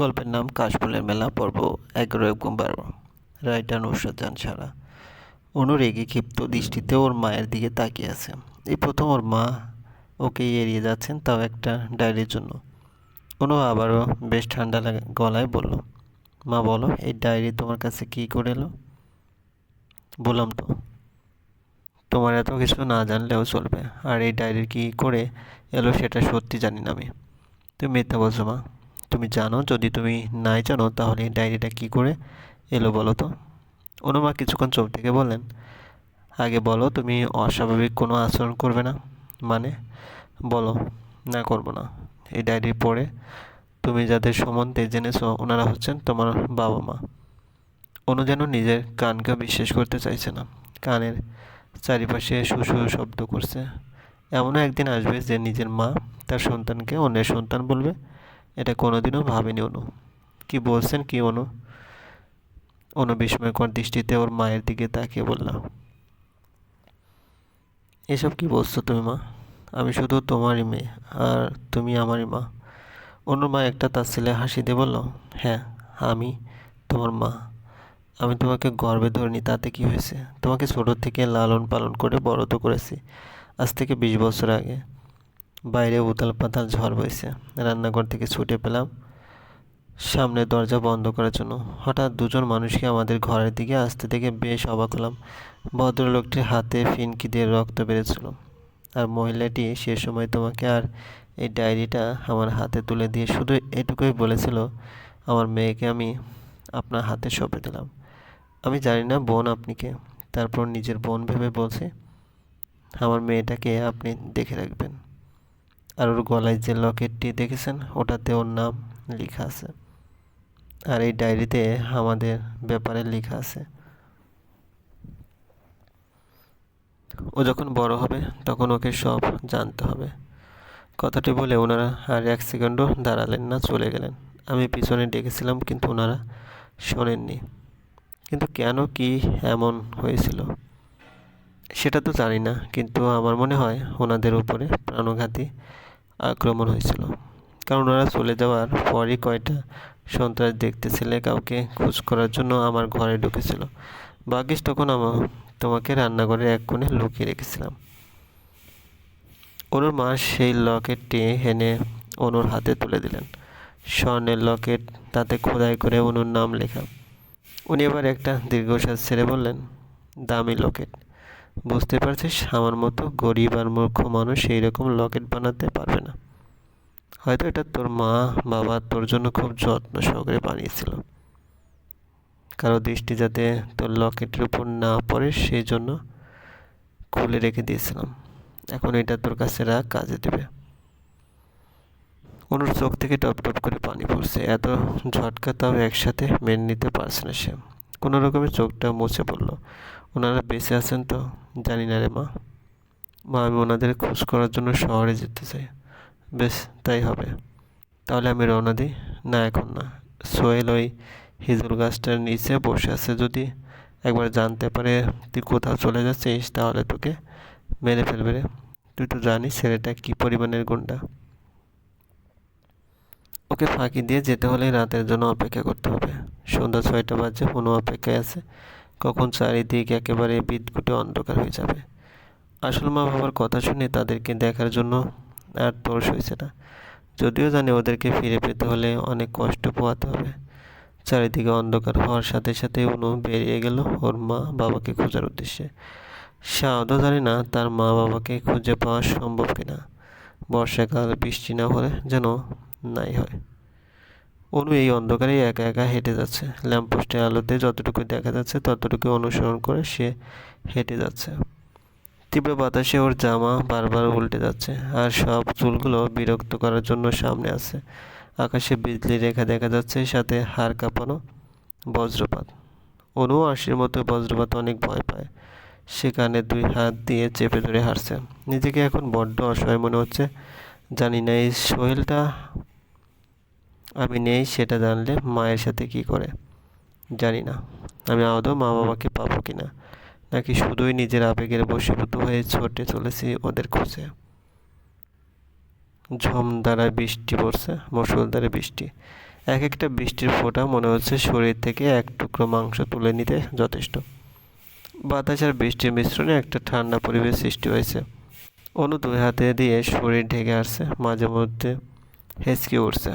গল্পের নাম কাশফুলের মেলা পর্ব, এগারো এবং বারো রাইটার জান সারা অনু রেগে ক্ষিপ্ত দৃষ্টিতে ওর মায়ের দিকে তাকিয়ে আছে। এই প্রথম ওর মা ওকে এড়িয়ে যাচ্ছেন তাও একটা ডায়েরির জন্য। অনু আবারও বেশ ঠান্ডা গলায় বলল, মা, বলো, এই ডায়েরি তোমার কাছে কী করে এলো? বললাম তো, তোমার এত কিছু না জানলেও চলবে, আর এই ডায়েরি কী করে এলো সেটা সত্যি জানি না আমি। তুমি মিথ্যা বলছো, মা। তুমি জানো, যদি তুমি নাই জানো, তাহলে ডায়েরিটা কী করে এলো বলো তো? অনুমা কিছুক্ষণ চোখ থেকে বললেন, আগে বলো, তুমি অস্বাভাবিক কোনো আচরণ করবে না মানে বলো, না করব না। এই ডায়েরি পড়ে তুমি যাদের সম্বন্ধে জেনেছো, ওনারা হচ্ছেন তোমার বাবা মা। অনু যেন নিজের কানকে বিশ্বাস করতে চাইছে না। কানের চারিপাশে সুসু শব্দ করছে। এমনও একদিন আসবে যে নিজের মা তার সন্তানকে অন্যের সন্তান বলবে এটা কোনোদিনও ভাবেনি অনু। কি বলছেন কি অনু? অনু বিস্ময়কর দৃষ্টিতে ওর মায়ের দিকে তাকিয়ে বলল, এসব কি বলছো তুমি মা? আমি শুধু তোমারই মেয়ে, আর তুমি আমারই মা। অনুর মা একটা তার ছেলে হাসি দিয়ে বলল হ্যাঁ আমি তোমার মা। আমি তোমাকে গর্বে ধরিনি, তাতে কি হয়েছে? তোমাকে ছোট থেকে লালন পালন করে বড় তো করেছি। আজ থেকে বিশ বছর আগে বাইরে উতাল পাতাল ঝড় বইছে। রান্নাঘর থেকে ছুটে পেলাম সামনে দরজা বন্ধ করার জন্য। হঠাৎ দুজন মানুষকে আমাদের ঘরের দিকে আসতে দেখে বেশ অবাক হলাম। ভদ্রলোকটির হাতে ফিনকি দিয়ে রক্ত বেড়েছিল আর মহিলাটি সে সময় তোমাকে আর এই ডায়েরিটা আমার হাতে তুলে দিয়ে শুধু এটুকুই বলেছিল, আমার মেয়েকে আমি আপনার হাতে সঁপে দিলাম। আমি জানি না বোন আপনি কে। তারপর নিজের বোন ভেবে বলছে, আমার মেয়েটাকে আপনি দেখে রাখবেন। আর ওর গলায় যে লকেটটি দেখেছেন, ওটাতে ওর নাম লেখা আছে। আর এই ডায়েরিতে আমাদের ব্যাপারে লেখা আছে। ও যখন বড় হবে, তখন ওকে সব জানতে হবে। কথাটি বলে ওনারা আর এক সেকেন্ডও দাঁড়ালেন না, চলে গেলেন। আমি পিছনে ডেকেছিলাম, কিন্তু ওনারা শোনেননি। কিন্তু কেন কি এমন হয়েছিল, সেটা তো জানি না, কিন্তু আমার মনে হয় ওনাদের উপরে প্রাণঘাতী আক্রমণ হয়েছিল। কারণ ওনারা চলে যাওয়ার পরই কয়টা সন্ত্রাস দেখতে ছেলে কাউকে খোঁজ করার জন্য আমার ঘরে ঢুকেছিল। ভাগ্যিস তখন আমার তোমাকে রান্নাঘরে এক কোণে লুকিয়ে রেখেছিলাম। অনুর মা সেই লকেটটি এনে অনুর হাতে তুলে দিলেন। স্বর্ণের লকেট, তাতে খোদাই করে অনুর নাম লেখা। উনি এবার একটা দীর্ঘশ্বাস ছেড়ে বললেন, দামি লকেট। বুঝতে পারছিস, আমার মতো গরিব আর মূর্খ মানুষ এই রকম লকেট বানাতে পারবে না। হয়তো এটা তোর মা, বাবা তোর জন্য খুব যত্ন সহকারে বানিয়েছিল। কারও দৃষ্টি যাতে তোর লকেটের উপর না পড়ে সেই জন্য খুলে রেখে দিয়েছিলাম। এখন এটা তোর কাছে রাখ, কাজে দেবে। অনুর চোখ থেকে টপ টপ করে পানি পড়ছে। এত ঝটকা তাও একসাথে মেনে নিতে পারছে না সে। কোনো চোখটা মুছে পড়ল। ওনারা বেঁচে আছেন তো? জানি না রে মা। মা, আমি ওনাদের খোঁজ করার জন্য শহরে যেতে চাই। বেশ, তাই হবে। তাহলে আমি রওনা দিই। না, এখন না। সোহেল ওই হিজুল গাছটার নিচে বসে আছে যদি একবার জানতে পারে তুই কোথাও চলে যাচ্ছিস, তাহলে তোকে মেরে ফেলবে রে। তুই তো জানিস ছেলেটা কী পরিমাণের গুন্ডা। ওকে ফাঁকি দিয়ে যেতে হলে রাতের জন্য অপেক্ষা করতে হবে। সন্ধ্যা ছয়টা বাজে কোনো অপেক্ষায় আছে। কখন চারিদিক একেবারে বিদ্যুটে অন্ধকার হয়ে যাবে। আসল মা বাবার কথা শুনে তাদেরকে দেখার জন্য আর তোর হয়েছে না। যদিও জানি ওদেরকে ফিরে পেতে হলে অনেক কষ্ট পোয়াতে হবে। চারিদিকে অন্ধকার হওয়ার সাথে সাথে অনু বেরিয়ে গেল ওর মা বাবাকে খোঁজার উদ্দেশ্যে। সে আদৌ জানে না তার মা বাবাকে খুঁজে পাওয়া সম্ভব কিনা। বর্ষাকাল, বৃষ্টি না হলে যেন নাই হয়। অনু এই অন্ধকারেই একা একা হেঁটে যাচ্ছে। ল্যাম্পপোস্টের আলোতে যতটুকু দেখা যাচ্ছে, ততটুকু অনুসরণ করে সে হেঁটে যাচ্ছে। তীব্র বাতাসে ওর জামা বারবার উল্টে যাচ্ছে আর সব চুলগুলো বিরক্ত করার জন্য সামনে আছে। আকাশে বিজলি রেখা দেখা যাচ্ছে, সাথে হাড় কাঁপানো বজ্রপাত। অনু আশির মতো বজ্রপাত অনেক ভয় পায়। সে কানে দুই হাত দিয়ে চেপে ধরে হারছে নিজেকে এখন বড্ড অসহায় মনে হচ্ছে। জানি না এই সোহেলটা আমি নেই, সেটা জানলে মায়ের সাথে কি করে? জানি না। আমি আদৌ মা বাবাকে পাবো কি না? নাকি শুধুই নিজের আবেগের বশীভূত হয়ে ছুটে চলেছি ওদের খোঁজে? ঝমদারা বৃষ্টি পড়ছে মুসলধারে বৃষ্টি। এক একটা বৃষ্টির ফোঁটা মনে হচ্ছে শরীর থেকে এক টুকরো মাংস তুলে নিতে যথেষ্ট। বাতাস আর বৃষ্টির মিশ্রণে একটা ঠান্ডা পরিবেশ সৃষ্টি হয়েছে। অনু দুই হাতে দিয়ে শরীর ঢেকে আসছে, মাঝে মধ্যে হেঁচকে উঠছে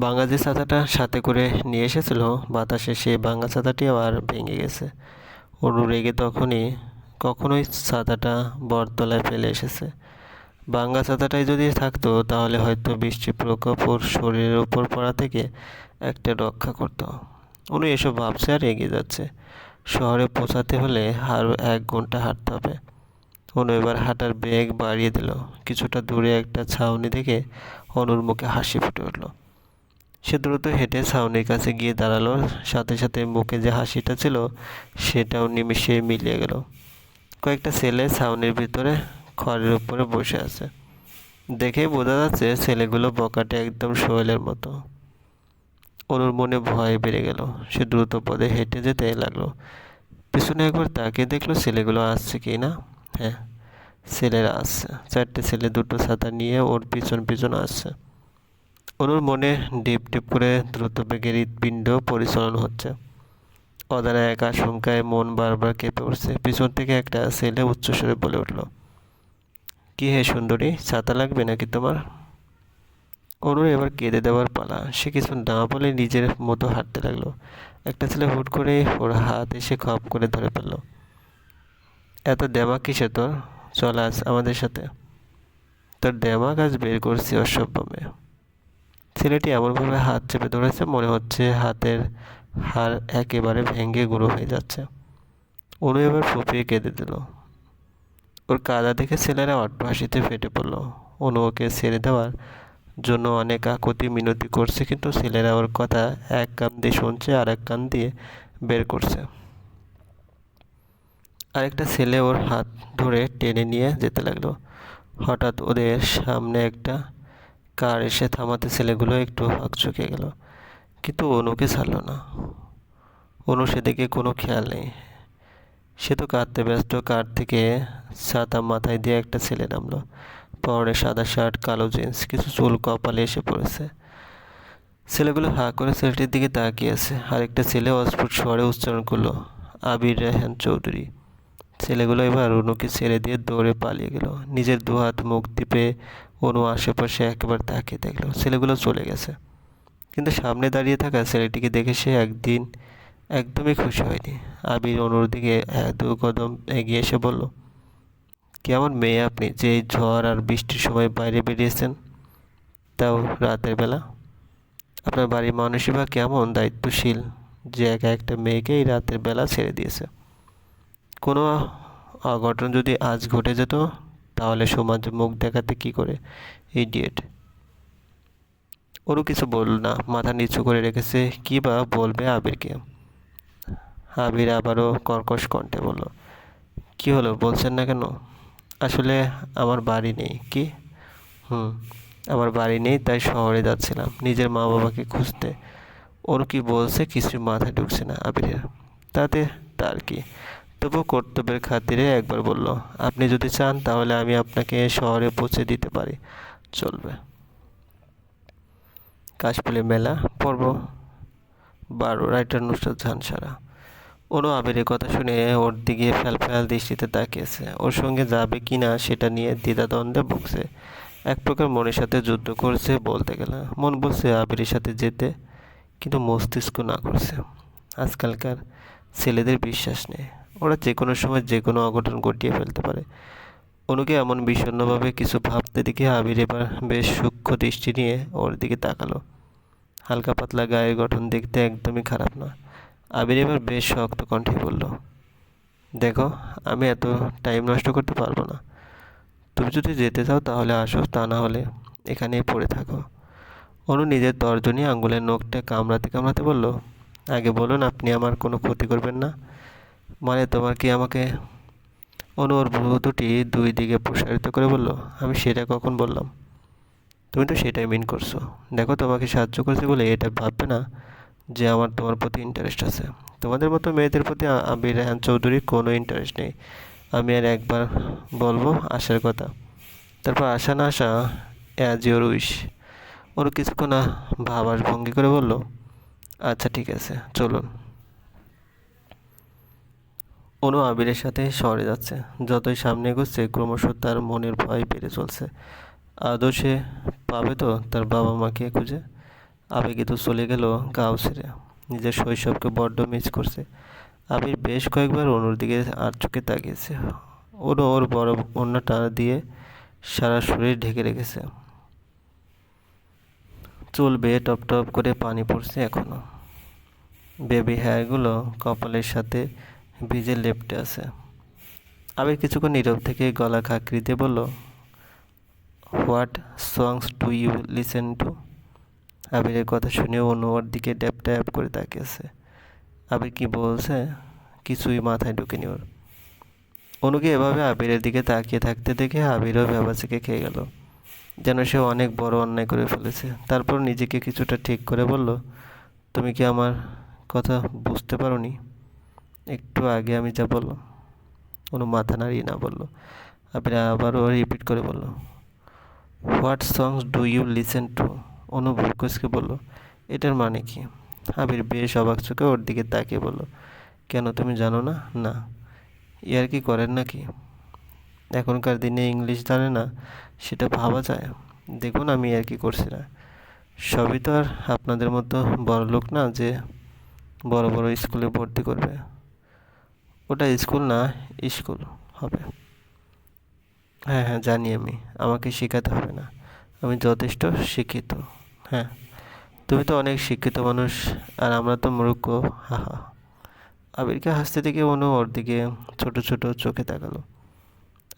ভাঙা যে ছাতাটা সাথে করে নিয়ে এসেছিল। বাতাসে সেই ভাঙা ছাতাটি আবার ভেঙে গেছে। অনু রেগে তখনই কখনোই ছাতাটা বরতলায় ফেলে এসেছে। ভাঙা ছাতাটাই যদি থাকতো, তাহলে হয়তো বৃষ্টির প্রকোপ ওর শরীরের ওপর পড়া থেকে একটা রক্ষা করতো। উনি এসব ভাবছে আর এগিয়ে যাচ্ছে। শহরে পৌঁছাতে হলে আরও এক ঘণ্টা হাঁটতে হবে। অনু এবার হাঁটার বেগ বাড়িয়ে দিল। কিছুটা দূরে একটা ছাউনি দেখে অনুর মুখে হাসি ফুটে উঠল। সে দ্রুত হেঁটে ছাউনির কাছে গিয়ে দাঁড়াল। সাথে সাথে মুখে যে হাসিটা ছিল, সেটাও নিমিশে মিলিয়ে গেল। কয়েকটা ছেলে ছাউনির ভিতরে খড়ের উপরে বসে আছে। দেখেই বোঝা যাচ্ছে ছেলেগুলো বকাটে একদম শোয়েলের মতো। অনুর মনে ভয় বেড়ে গেল। সে দ্রুত পদে হেঁটে যেতে লাগল। পিছনে একবার তাকিয়ে দেখল ছেলেগুলো আসছে কি না। হ্যাঁ ছেলেরা আসছে। চারটে ছেলে দুটো ছাতা নিয়ে ওর পিছন পিছন আসছে। অনুর মনে ডিপ ডিপ করে দ্রুত বেগের হৃৎপিণ্ড পরিচালন হচ্ছে। অজানা এক আশঙ্কায় মন বারবার কেঁপে উঠছে। পিছন থেকে একটা ছেলে উচ্চস্বরে বলে উঠল, কি হে সুন্দরী, ছাতা লাগবে নাকি তোমার? অনুর এবার কেঁদে দেওয়ার পালা। সে কিছু না বলে নিজের মতো হাঁটতে লাগল। একটা ছেলে হুট করে ওর হাত এসে খপ করে ধরে ফেলল, এত দেমাক কিসে তোর? চল আজ আমাদের সাথে। তোর দেমাক আজ বের করছি অসভ্য মেয়ে। ছেলেটি এমনভাবে হাত চেপে ধরেছে, মনে হচ্ছে হাতের হাড় একেবারে ভেঙে গুঁড়ো হয়ে যাচ্ছে। অনু এবার ফুপিয়ে কেঁদে দিল। ওর কাদা দেখে ছেলেরা অট্ট হাসিতে ফেটে পড়ল। অনু ওকে ছেড়ে দেওয়ার জন্য অনেক আকুতি মিনতি করছে, কিন্তু ছেলেরা ওর কথা এক কান দিয়ে শুনছে আর এক কান দিয়ে বের করছে। আরেকটা ছেলে ওর হাত ধরে টেনে নিয়ে যেতে লাগল। হঠাৎ ওদের সামনে একটা কার এসে থামাতে ছেলেগুলো একটু হকচকে গেল। কিন্তু অনুকে ছাড়লো না। অনু সেদিকে কোনো খেয়াল নেই। সে তো কাঁদতে ব্যস্ত, কার থেকে ছাতা মাথায় দিয়ে একটা ছেলে নামলো। পরনে সাদা শার্ট, কালো জিন্স, কিছু চুল কপালে এসে পড়েছে। ছেলেগুলো হা করে ছেলেটির দিকে তাকিয়ে আছে। আরেকটা ছেলে অস্ফুট স্বরে উচ্চারণ করল, আবির রেহান চৌধুরী। ছেলেগুলো এবার অনুকে ছেড়ে দিয়ে দৌড়ে পালিয়ে গেল। নিজের দুহাত মুখ টিপে অনু আশেপাশে একবার তাকিয়ে দেখল। ছেলেগুলো চলে গেছে। কিন্তু সামনে দাঁড়িয়ে থাকা ছেলেটিকে দেখে সে একদিন একদমই খুশি হয়নি। আবির অনুর দিকে দু কদম এগিয়ে এসে বলল, কেমন মেয়ে আপনি? যে ঝড় আর বৃষ্টির সময় বাইরে বেরিয়েছেন, তাও রাতের বেলা? আপনার বাড়ির মানুষই বা কেমন? দায়িত্বশীল, যে একা একটা মেয়েকে এই রাতের বেলা ছেড়ে দিয়েছে। কোনো অঘটন যদি আজ ঘটে যেত তাহলে সমাজে মুখ দেখাতে কি করে? ইডিয়েট ওরও কিছু বলল না, মাথা নিচু করে রেখেছে, কী বা বলবে আবিরকে? আবির আবারও কর্কশ কণ্ঠে বলল, কি হলো, বলছেন না কেন? আসলে আমার বাড়ি নেই, কি? হুম, আমার বাড়ি নেই, তাই শহরে যাচ্ছিলাম, নিজের মা বাবাকে খুঁজতে। ওর কি বলছে কিছু মাথায় ঢুকছে না আবিরের। তাতে তার কি? তবু কর্তব্যের খাতিরে একবার বলল, আপনি যদি চান তাহলে আমি আপনাকে শহরে পৌঁছে দিতে পারি। চলবে। কাশফুলি মেলা, পর্ব বারো, রাইটার নুসরাত ঝানসারা। ওরও আবিরের কথা শুনে ওর দিকে ফ্যাল ফ্যাল দৃষ্টিতে তাকিয়েছে। ওর সঙ্গে যাবে কি না সেটা নিয়ে দ্বিধাদ্বন্দ্বে ভুগছে। এক প্রকার মনের সাথে যুদ্ধ করছে বলতে গেলে। মন বলছে আবিরের সাথে যেতে, কিন্তু মস্তিষ্ক না করছে। আজকালকার ছেলেদের বিশ্বাস নেই। ওরা যে কোনো সময় যে কোনো অঘটন ঘটিয়ে ফেলতে পারে। অনুকে এমন বিষণ্ণভাবে কিছু ভাবতে দেখে আবির এবার বেশ সূক্ষ্ম দৃষ্টি নিয়ে ওর দিকে তাকালো। হালকা পাতলা গায়ের গঠন দেখতে একদমই খারাপ না আবির এবার বেশ শক্ত কণ্ঠে বলল, দেখো, আমি এত টাইম নষ্ট করতে পারব না। তুমি যদি যেতে চাও তাহলে আসো, তা না হলে এখানেই পড়ে থাকো। অনু নিজের তর্জনী আঙ্গুলের নখটা কামড়াতে কামড়াতে বলল, আগে বলুন, আপনি আমার কোনো ক্ষতি করবেন না। মানে তোমার কি আমাকে অনু ওর ভ্রু দুটি দুই দিকে প্রসারিত করে বলল? আমি সেটা কখন বললাম? তুমি তো সেটাই মিন করছ। দেখো তোমাকে সাহায্য করছি বলে এটা ভাববে না যে আমার তোমার প্রতি ইন্টারেস্ট আছে। তোমাদের মতো মেয়েদের প্রতি আবির রেহান চৌধুরীর কোনো ইন্টারেস্ট নেই। আমি আর একবার বলব আসার কথা। তারপর আসা না আসা অ্যাজ ইউর উইশ ওর কিছুক্ষণ ভাবার ভঙ্গি করে বলল আচ্ছা ঠিক আছে, চলুন। অনু আবিরের সাথে শহরে যাচ্ছে। যতই সামনে এগোচ্ছে, ক্রমশ তার মনের ভয় বেড়ে চলছে। আদৌ সে পাবে তো তার বাবা মাকে খুঁজে? আবেগে তো চলে গেল গাঁও ছেড়ে। নিজের শৈশবকে বড্ড মিস করছে। আবির বেশ কয়েকবার অনুর দিকে আর চোখে তাকিয়েছে। অনু ওর বড় অন্যটা দিয়ে সারা শরীর ঢেকে রেখেছে। চুল বেয়ে টপ টপ করে পানি পড়ছে এখনও। বেবি হেয়ারগুলো কপালের সাথে ভিজে লেপটে আছে। আবির কিছুক্ষণ নীরব থেকে গলা খাকরি দিয়ে বলল, what songs do you listen to? আবিরের কথা শুনে অনু ওর দিকে ড্যাপ ড্যাপ করে তাকিয়েছে আবির কি বলছে? কিছুই মাথায় ঢুকেনি ওর। অনুকে এভাবে আবিরের দিকে তাকিয়ে থাকতে দেখে আবিরও ভেবাচিকে খেয়ে গেল। যেন সে অনেক বড় অন্যায় করে ফেলেছে। তারপর নিজেকে কিছুটা ঠিক করে বলল, তুমি কি আমার কথা বুঝতে পারোনি? একটু আগে আমি যা বললাম, কোনো মাথা নাড়িয়ে না বলল। আবির আবারও রিপিট করে বলল what songs do you listen to Anu ভুলকুসকে বলল, এটার মানে কি? আবির বেশ অবাক চোখে ওর দিকে তাকিয়ে বলল, কেন তুমি জানো না? না। ইয়ার কি করেন নাকি? এখনকার দিনে ইংলিশ জানে না, সেটা ভাবা যায়। দেখুন আমি আর কি করছি না। সবই তো আর আপনাদের মতো বড় লোক না যে বড় বড় স্কুলে ভর্তি করবে। ওটা স্কুল না, স্কুল হবে। হ্যাঁ হ্যাঁ জানি আমি। আমাকে শেখাতে হবে না। আমি যথেষ্ট শিক্ষিত। হ্যাঁ। তুমি তো অনেক শিক্ষিত মানুষ, আর আমরা তো মূর্খ। হা হা। আবিরকে হাসতে দেখে অনু ওর দিকে ছোট ছোট চোখে তাকালো।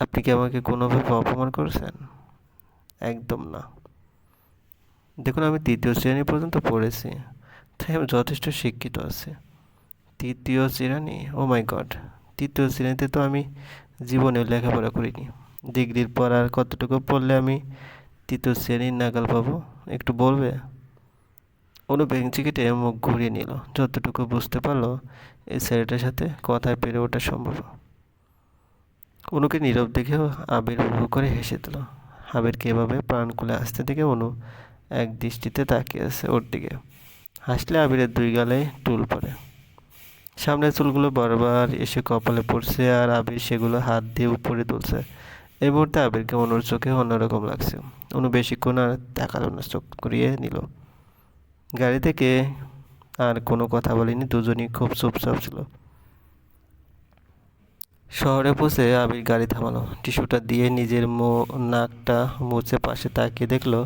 আপনি কি আমাকে কোনোভাবে অপমান করেছেন? একদম না। দেখুন, আমি তৃতীয় শ্রেণি পর্যন্ত পড়েছি। তাই আমি যথেষ্ট শিক্ষিত আছি। তৃতীয় শ্রেণি, ও মাই গড, তৃতীয় শ্রেণীতে তো আমি জীবনে লেখাপড়া করিনি। ডিগ্রির পর আর কতটুকু পড়লে আমি তৃতীয় শ্রেণির নাগাল পাবো? একটু বলবে? অনু বেঞ্চি কেটে মুখ ঘুরিয়ে নিল। যতটুকু বুঝতে পারল, এই ছেলেটার সাথে কথায় পেরে ওঠা সম্ভব। অনুকে নীরব দেখেও আবির হু করে হেসে দিল। আবিরকে এভাবে প্রাণ খুলে আসতে দেখে অনু এক দৃষ্টিতে তাকিয়ে আছে ওর দিকে। হাসলে আবিরের দুই গালে টুল পড়ে। সামনের চুলগুলো বারবার এসে কপালে পড়ছে আর আবির সেগুলো হাত দিয়ে উপরে তুলছে। এই মুহূর্তে আবিরকে অনুর চোখে অন্যরকম লাগছে। অনু বেশিক্ষণ আর তাকালো না, চোখ করিয়ে নিল। গাড়ি থেকে আর কোনো কথা বলেনি, দুজনই খুব চুপচাপ ছিল। শহরে পৌঁছে আবির গাড়ি থামালো। টিস্যুটা দিয়ে নিজের মো নাকটা মুছে পাশে তাকিয়ে দেখল,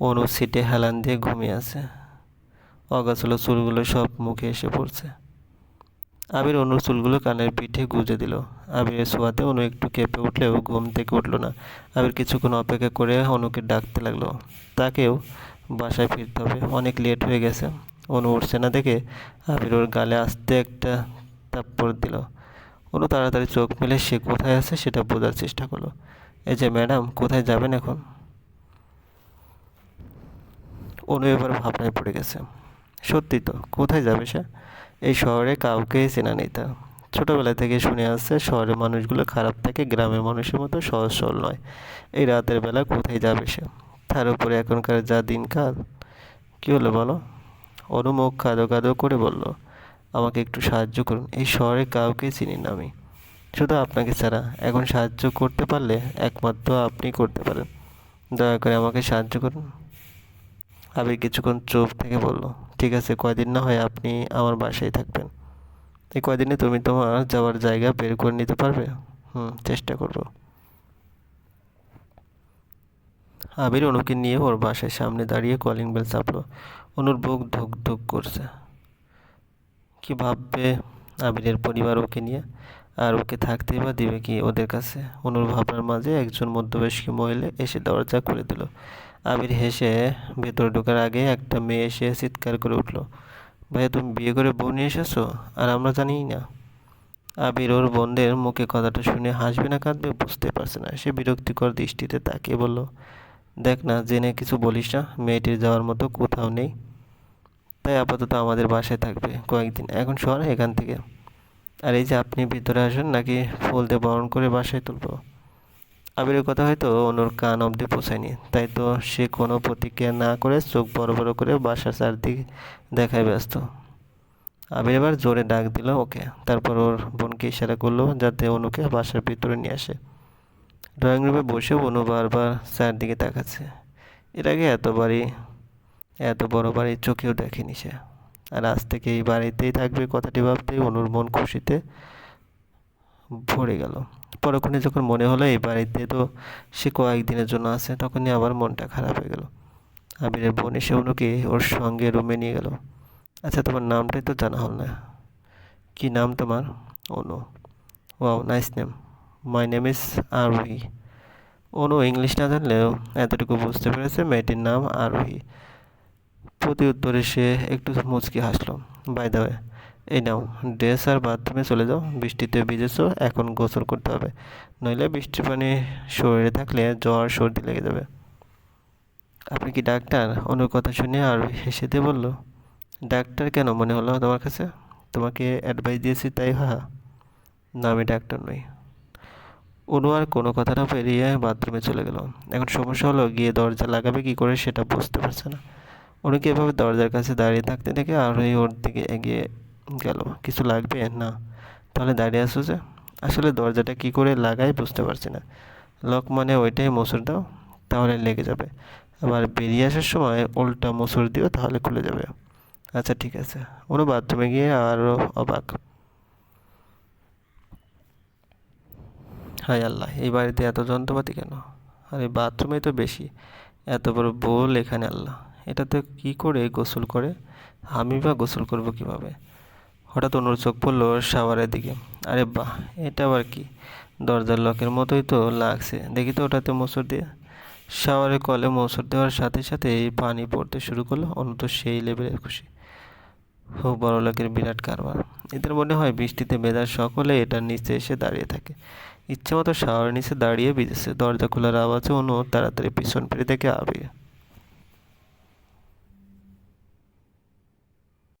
অনু সিটে হেলান দিয়ে ঘুমিয়ে আছে। অগাছলো চুলগুলো সব মুখে এসে পড়ছে। আবির অনুর চুলগুলো কানের পিঠে গুঁজে দিল। আবিরের শোয়াতে অনু একটু কেঁপে উঠলেও ঘুম থেকে উঠল না। আবির কিছুক্ষণ অপেক্ষা করে অনুকে ডাকতে লাগল। তাকেও বাসায় ফিরতে হবে, অনেক লেট হয়ে গেছে। অনু উঠছে না দেখে আবির ওর গালে আস্তে একটা তাপ্পড় দিল। অনু তাড়াতাড়ি চোখ মেলে সে কোথায় আছে সেটা বোঝার চেষ্টা করল। এই যে ম্যাডাম, কোথায় যাবেন এখন? অনু এবার ভাবনায় পড়ে গেছে। সত্যি তো, কোথায় যাবে সে? এই শহরে কাউকে চেনা নেই তার ছোটোবেলা থেকে শুনে আসছে, শহরের মানুষগুলো খারাপ থাকে, গ্রামের মানুষের মতো সহজ সরল নয়। এই রাতের বেলা কোথায় যাবে সে? তার উপরে এখনকার যা দিনকাল। কী হলো বলো? অনুমুখ কাদো কাদো করে বলল, আমাকে একটু সাহায্য করুন, এই শহরে কাউকে চিনি না আমি। শুধু আপনাকে ছাড়া, এখন সাহায্য করতে পারলে একমাত্র আপনি করতে পারেন। দয়া করে আমাকে সাহায্য করুন। আবির কিছুক্ষণ চুপ থেকে বলল, ঠিক আছে, কয়দিন না হয় আপনি আমার বাসায় থাকবেন। এই কয়দিনে তুমি তোমার যাওয়ার জায়গা বের করে নিতে পারবে? হুম, চেষ্টা করব। আবির অনুকে নিয়ে ওর বাসায় সামনে দাঁড়িয়ে কলিং বেল চাপলো। অনুর বুক ধুক ধুক করছে। কি ভাববে আবিরের পরিবার ওকে নিয়ে? আর ওকে থাকতেই বা দিবে কি ওদের কাছে? অনুর ভাবনার মাঝে একজন মধ্যবয়স্ক মহিলা এসে দরজা খুলে দিল। আবির হেসে ভেতরে ঢোকার আগে একটা মেয়ে এসে চিৎকার করে উঠল, ভাইয়া, তুমি বিয়ে করে বউ নিয়ে এসেছ? আর আমরা জানি না। আবির ওর বোনদের মুখে কথাটা শুনে হাসবে না কাঁদবে বুঝতে পারছে না। সে বিরক্তিকর দৃষ্টিতে তাকিয়ে বলল, দেখ না, জেনে কিছু বলিস না, মেয়েটির যাওয়ার মতো কোথাও নেই। তাই আপাতত আমাদের বাসায় থাকবে কয়েকদিন, এখন শহর এখান থেকে। আর এই যে আপনি ভিতরে আসুন, নাকি ফুল দিয়ে বরণ করে বাসায় তুলবো? আবিরের কথা হয়তো অনুর কান অবধি পৌঁছায়নি। তাই তো সে কোনো প্রতিক্রিয়া না করে চোখ বড় বড় করে বাসার চারদিক দেখায় ব্যস্ত। আবির এবার জোরে ডাক দিল ওকে। তারপর ওর বোনকে ইশারা করল যাতে অনুকে বাসার ভিতরে নিয়ে আসে। ড্রয়িং রুমে বসে অনু বারবার চারদিকে তাকাচ্ছে। এর আগে এত বাড়ি, এত বড় বাড়ি চোখেও দেখেনি সে। আর আজ থেকে এই বাড়িতেই থাকবে কথাটি ভাবতেই অনুর মন খুশিতে ভরে গেল। পরক্ষণে যখন মনে হলো এই বাড়িতে তো সে কয়েকদিনের জন্য আছে, তখনই আবার মনটা খারাপ হয়ে গেল। আবিরের বোন এসে অনুকে ওর সঙ্গে রুমে নিয়ে গেল। আচ্ছা তোমার নামটাই তো জানা হল না। কি নাম তোমার? Anu. Wow nice name my name is Arohi Anu English না জানলেও এতটুকু বুঝতে পেরেছে মেয়েটির নাম আরোহী প্রতি উত্তরে সে একটু মুচকি হাসলো। বাই দ্য ওয়ে এই নাও, ড্রেস আর বাথরুমে চলে যাও, বৃষ্টিতে ভিজেছো, এখন গোসল করতে হবে। নইলে বৃষ্টির পানি শরীরে থাকলে জ্বর, সর্দি লেগে যাবে। আপনি কি ডাক্তার? অনুর কথা শুনে আর হেসে দিয়ে বলল, ডাক্তার কেন? মনে হলো তোমার কাছে? তোমাকে অ্যাডভাইস দিয়েছি তাই হা না, আমি ডাক্তার নই। অনু আর কোনো কথা না পেরিয়ে বাথরুমে চলে গেল। এখন সমস্যা হলো, গিয়ে দরজা লাগাবে কি করে সেটা বুঝতে পারছে না। অনুকে এভাবে দরজার কাছে দাঁড়িয়ে থাকতে দেখে আরোহী ওর দিকে এগিয়ে গেল, কিছু লাগবে? না। তাহলে দাঁড়িয়ে আসো যে। আসলে দরজাটা কি করে লাগাই বুঝতে পারছি না। লক মানে ওইটাই মুসুর দাও, তাহলে লেগে যাবে। আবার বেরিয়ে আসার সময় উল্টা মুসুর দিও, তাহলে খুলে যাবে। আচ্ছা ঠিক আছে। অনু বাথরুমে গিয়ে আরও অবাক। হায় আল্লাহ, এই বাড়িতে এত যন্ত্রপাতি কেন? আর এই বাথরুমেই তো বেশি। এত বড় বোল এখানে আল্লাহ। এটাতে কি করে গোসল করে? আমি বা গোসল করব কীভাবে? হঠাৎ অনুর চোখ পড়ল শাওয়ারের দিকে। আরে বাহ, এটা আবার কি? দরজার লকের মতোই তো লাগছে। দেখি তো ওটাতে মোসর দিয়ে। শাওয়ারের কলে মোসর দেওয়ার সাথে সাথে পানি পড়তে শুরু করল। অনু তো সেই লেভেলের খুশি। ও বড় লোকের বিরাট কারবার। এদের মনে হয় বৃষ্টিতে ভেজার সকলে এটার নিচে এসে দাঁড়িয়ে থাকে। ইচ্ছে মতো শাওয়ারের নিচে দাঁড়িয়ে ভিজেছে। দরজা খোলার আওয়াজে অনু তাড়াতাড়ি পিছন ফিরে দেখে আবির।